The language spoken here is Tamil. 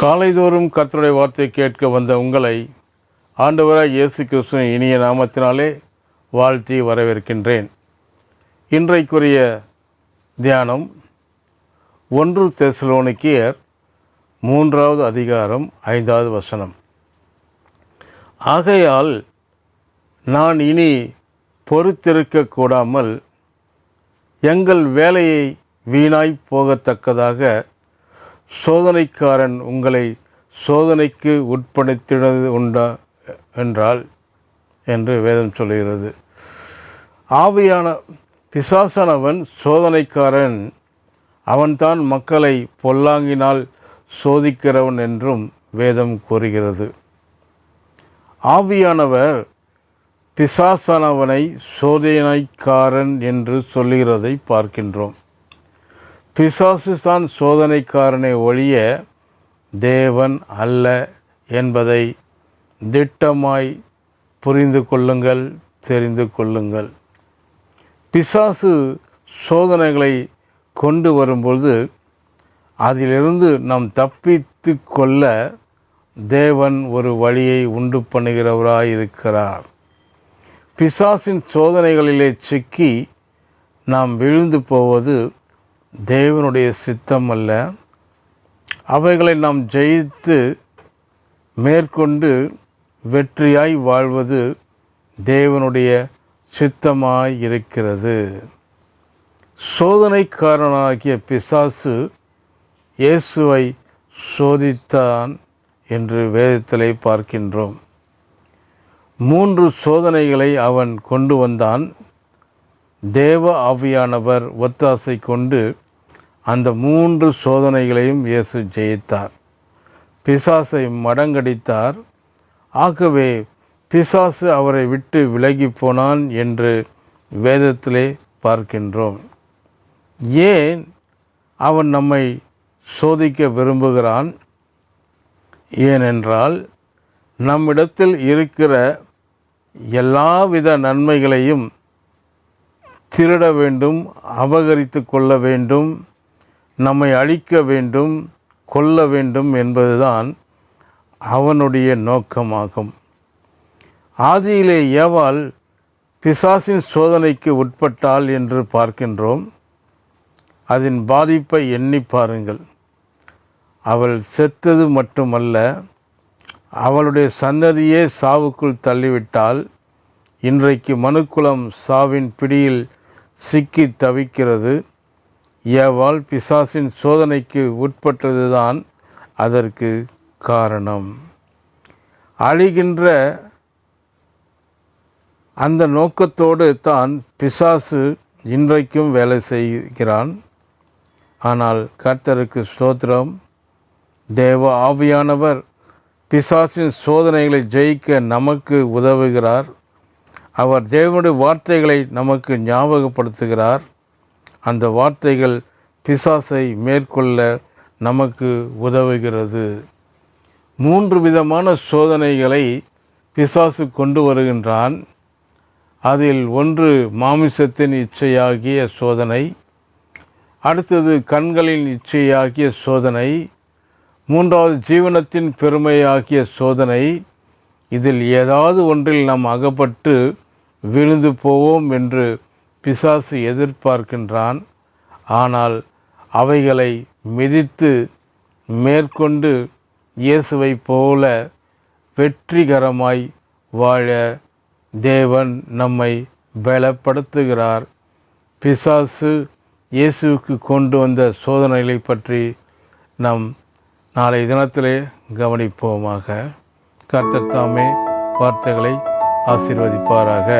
காலைதோறும் கர்த்தருடைய வார்த்தையை கேட்க வந்த உங்களை ஆண்டவராக இயேசு கிறிஸ்துவின் இனிய நாமத்தினாலே வாழ்த்தி வரவேற்கின்றேன். இன்றைக்குரிய தியானம் ஒன்று தெசலோனிக்கியர் மூன்றாவது அதிகாரம் ஐந்தாவது வசனம். ஆகையால் நான் இனி பொறுத்திருக்க கூடாமல் எங்கள் வேலையை வீணாய் போகத்தக்கதாக சோதனைக்காரன் உங்களை சோதனைக்கு உட்படுத்தினது உண்டா என்றால் என்று வேதம் சொல்கிறது ஆவியான பிசாசனவன் சோதனைக்காரன். அவன்தான் மக்களை பொல்லாங்கினால் சோதிக்கிறவன் என்றும் வேதம் கூறுகிறது. ஆவியானவர் பிசாசானவனை சோதனைக்காரன் என்று சொல்லுகிறதை பார்க்கின்றோம். பிசாசு தான் சோதனைக்காரனை ஒழிய தேவன் அல்ல என்பதை திட்டமாய் புரிந்து கொள்ளுங்கள் தெரிந்து கொள்ளுங்கள். பிசாசு சோதனைகளை கொண்டு வரும்பொழுது அதிலிருந்து நாம் தப்பித்து கொள்ள தேவன் ஒரு வழியை உண்டு பண்ணுகிறவராய் இருக்கிறார் பிசாசின் சோதனைகளிலே சிக்கி நாம் விழுந்து போவது தேவனுடைய சித்தம் அல்ல. அவைகளை நாம் ஜெயித்து மேற்கொண்டு வெற்றியாய் வாழ்வது தேவனுடைய சித்தமாய் இருக்கிறது. சோதனைக்காரனாகிய பிசாசு இயேசுவை சோதித்தான் என்று வேதத்திலே பார்க்கின்றோம். மூன்று சோதனைகளை அவன் கொண்டு வந்தான். தேவ ஆவியானவர் ஒத்தாசை கொண்டு அந்த மூன்று சோதனைகளையும் இயேசு ஜெயித்தார். பிசாசை மடங்கடித்தார். ஆகவே பிசாசு அவரை விட்டு விலகி போனான் என்று வேதத்திலே பார்க்கின்றோம். ஏன் அவன் நம்மை சோதிக்க விரும்புகிறான்? ஏனென்றால் நம்மிடத்தில் இருக்கிற எல்லாவித நன்மைகளையும் திருட வேண்டும் அபகரித்து கொள்ள வேண்டும். நம்மை அழிக்க வேண்டும் கொல்ல வேண்டும் என்பதுதான் அவனுடைய நோக்கமாகும். ஆதியிலே ஏவாள் பிசாசின் சோதனைக்கு உட்பட்டாள் என்று பார்க்கின்றோம். அதன் பாதிப்பை எண்ணி பாருங்கள். அவள் செத்தது மட்டுமல்ல அவளுடைய சன்னதியே சாவுக்குள் தள்ளிவிட்டால் இன்றைக்கு மனுக்குலம் சாவின் பிடியில் சிக்கி தவிக்கிறது. ஏவாள் பிசாசின் சோதனைக்கு உட்பட்டதுதான் அதற்கு காரணம். அழிகின்ற அந்த நோக்கத்தோடு தான் பிசாசு இன்றைக்கும் வேலை செய்கிறான். ஆனால் கர்த்தருக்கு ஸ்தோத்திரம். தேவ ஆவியானவர் பிசாசின் சோதனைகளை ஜெயிக்க நமக்கு உதவுகிறார். அவர் தேவனுடைய வார்த்தைகளை நமக்கு ஞாபகப்படுத்துகிறார். அந்த வார்த்தைகள் பிசாசை மேற்கொள்ள நமக்கு உதவுகிறது. மூன்று விதமான சோதனைகளை பிசாசு கொண்டு வருகின்றான். அதில் ஒன்று மாமிசத்தின் இச்சையாகிய சோதனை அடுத்தது கண்களின் இச்சையாகிய சோதனை மூன்றாவது ஜீவனத்தின் பெருமையாகிய சோதனை. இதில் ஏதாவது ஒன்றில் நாம் அகப்பட்டு விழுந்து போவோம் என்று பிசாசு எதிர்பார்க்கின்றான். ஆனால் அவைகளை மிதித்து மேற்கொண்டு இயேசுவை போல வெற்றிகரமாய் வாழ தேவன் நம்மை பலப்படுத்துகிறார். பிசாசு இயேசுவுக்கு கொண்டு வந்த சோதனைகளை பற்றி நாம் நாளை தினத்திலே கவனிப்போமாக. கர்த்தர் தாமே வார்த்தைகளை ஆசீர்வதிப்பாராக.